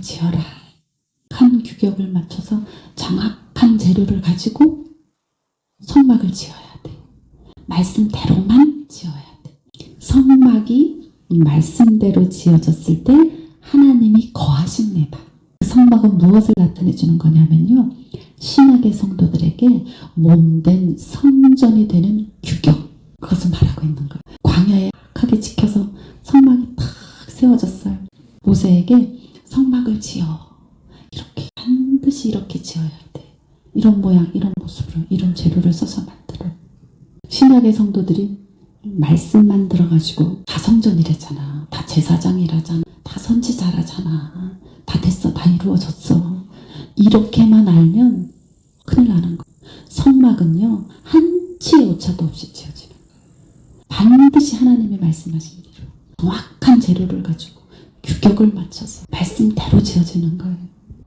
지어라. 한 규격을 맞춰서 정확한 재료를 가지고 성막을 지어야 돼. 말씀대로만 지어야 돼. 성막이 말씀대로 지어졌을 때 하나님이 거하십니다. 그 성막은 무엇을 나타내 주는 거냐면요. 신약의 성도들에게 몸된 성전이 되는 규격. 그것을 말하고 있는 거예요. 광야에 크게 지켜서 성막이 탁 세워졌어요. 모세에게 성막을 지어. 이렇게 반드시 이렇게 지어야 돼. 이런 모양, 이런 모습으로, 이런 재료를 써서 만들어. 신약의 성도들이 말씀만 들어가지고 다 성전이래잖아. 다 제사장이라잖아. 다 선지자라잖아. 다 됐어. 다 이루어졌어. 이렇게만 알면 큰일 나는 거. 성막은요, 한 치의 오차도 없이 지어지는 거예요. 반드시 하나님이 말씀하신 대로 정확한 재료를 가지고 규격을 맞춰서 말씀대로 지어지는 거예요.